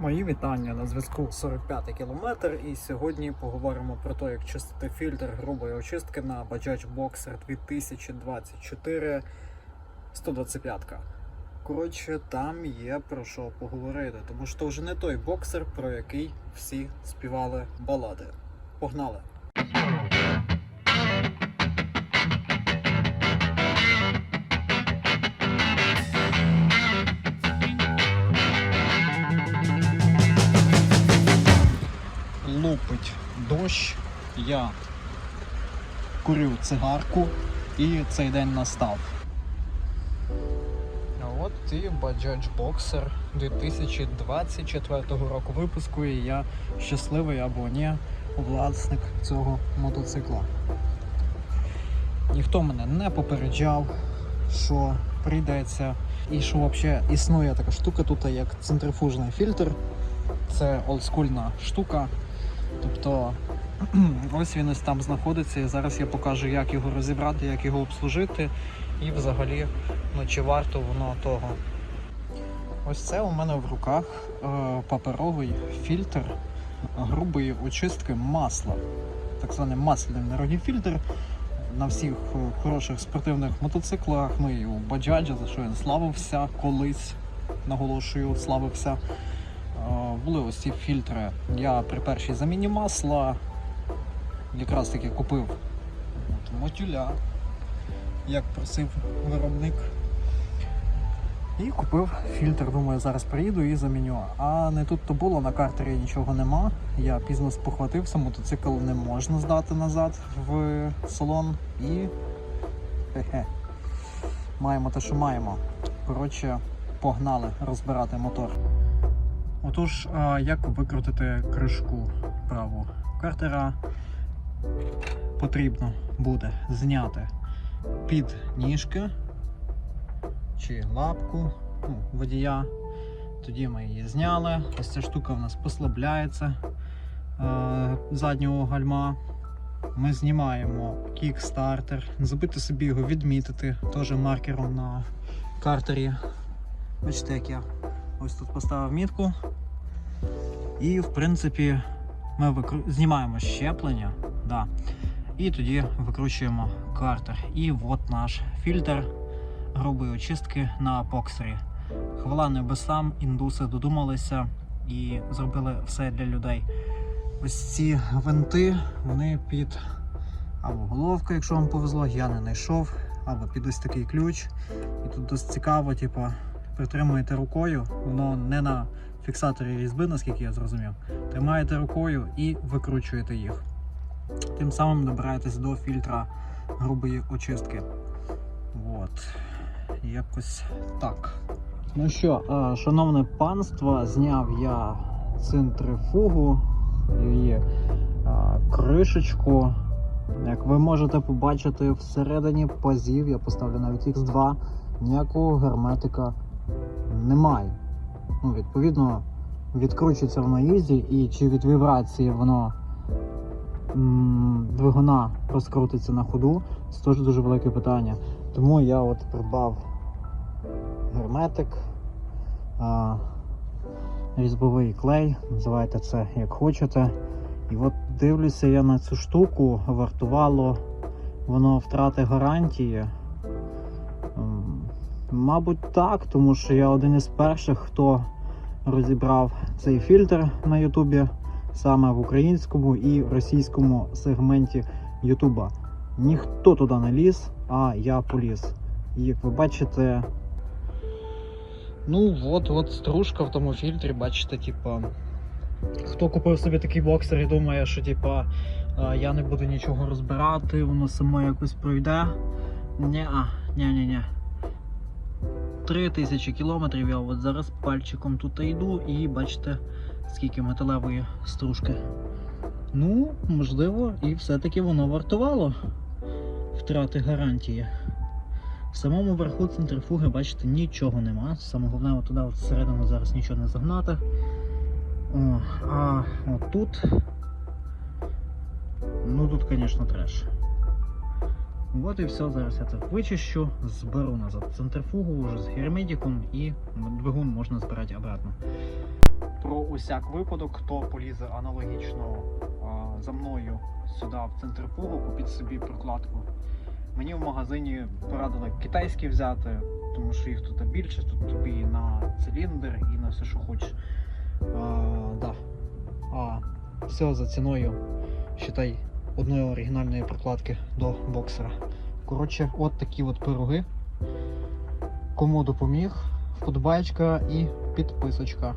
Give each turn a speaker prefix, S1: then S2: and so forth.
S1: Мої вітання на зв'язку 45 кілометр. І сьогодні поговоримо про те, як чистити фільтр грубої очистки на Bajaj Boxer 2024 125. Коротше, там є про що поговорити, тому що вже не той боксер, про який всі співали балади. Погнали! Лупить дощ, я курю цигарку і цей день настав. А от і Bajaj Boxer 2024 року випуску, і я щасливий або ні власник цього мотоцикла. Ніхто мене не попереджав, що прийдеться, і що взагалі існує така штука тут, як центрифужний фільтр. Це олдскульна штука. Тобто ось він ось там знаходиться, і зараз я покажу, як його розібрати, як його обслужити, і взагалі, ну чи варто воно того. Ось це у мене в руках е, паперовий фільтр грубої очистки масла. Так званий масляний народний фільтр. На всіх е, хороших спортивних мотоциклах, ну і у Баджаджа, за що він славився колись, наголошую, славився. Були ось ці фільтри. Я при першій заміні масла якраз таки купив от, мотюля, як просив виробник. І купив фільтр, думаю, зараз приїду і заміню. А не тут то було, на картері нічого нема. Я пізно спохватився, мотоцикл не можна здати назад в салон і хе-хе. Маємо те, що маємо. Коротше, погнали розбирати мотор. Отож, як викрутити кришку праву картера, потрібно буде зняти під ніжки чи лапку ну, водія. Тоді ми її зняли. Ось ця штука в нас послабляється заднього гальма. Ми знімаємо кікстартер. Не забудьте собі його відмітити теж маркером на картері. Бачите, як я ось тут поставив мітку. І, в принципі, ми викру... знімаємо щеплення, да. і тоді викручуємо картер. І от наш фільтр грубої очистки на боксері. Хвала небесам, індуси додумалися і зробили все для людей. Ось ці винти, вони під або головку, якщо вам повезло, я не знайшов, або під ось такий ключ. І тут досить цікаво, типу, притримуєте рукою, воно не на фіксаторі різьби, наскільки я зрозумів. Тримаєте рукою і викручуєте їх. Тим самим добираєтесь до фільтра грубої очистки. От. Якось так. Ну що, шановне панство, зняв я центрифугу, її кришечку. Як ви можете побачити, всередині пазів, я поставлю навіть X2, ніякого герметика немає. Ну, відповідно, відкручується воно ізі, і чи від вібрації воно двигуна розкрутиться на ходу, це теж дуже велике питання. Тому я от придбав герметик, а, різьбовий клей, називайте це як хочете. І от дивлюся я на цю штуку, вартувало воно втрати гарантії. Мабуть, так, тому що я один із перших, хто розібрав цей фільтр на Ютубі саме в українському і російському сегменті Ютуба. Ніхто туди не ліз, а я поліз. І як ви бачите. Ну, от, от стружка в тому фільтрі, бачите, типа. Хто купив собі такий боксер і думає, що типа я не буду нічого розбирати, воно само якось пройде. Ні-а, ні-ні-ні. 3000 кілометрів я от зараз пальчиком тут йду і бачите, скільки металевої стружки. Ну, можливо, і все-таки воно вартувало втрати гарантії. В самому верху центрифуги, бачите, нічого нема. Саме головне, туди всередину зараз нічого не загнати. О, а от тут. Ну тут, звісно, треш. От і все, зараз я це вичищу, зберу назад центрифугу вже з герметиком і двигун можна збирати обратно. Про усяк випадок, хто полізе аналогічно а, за мною сюди в центрифугу, купіть собі прокладку. Мені в магазині порадили китайські взяти, тому що їх тут більше, тут тобі і на циліндр, і на все, що хочеш. А, да. а все за ціною, считай, одної оригінальної прокладки до боксера. Коротше, от такі от пироги. Кому допоміг, вподобайка і підписочка.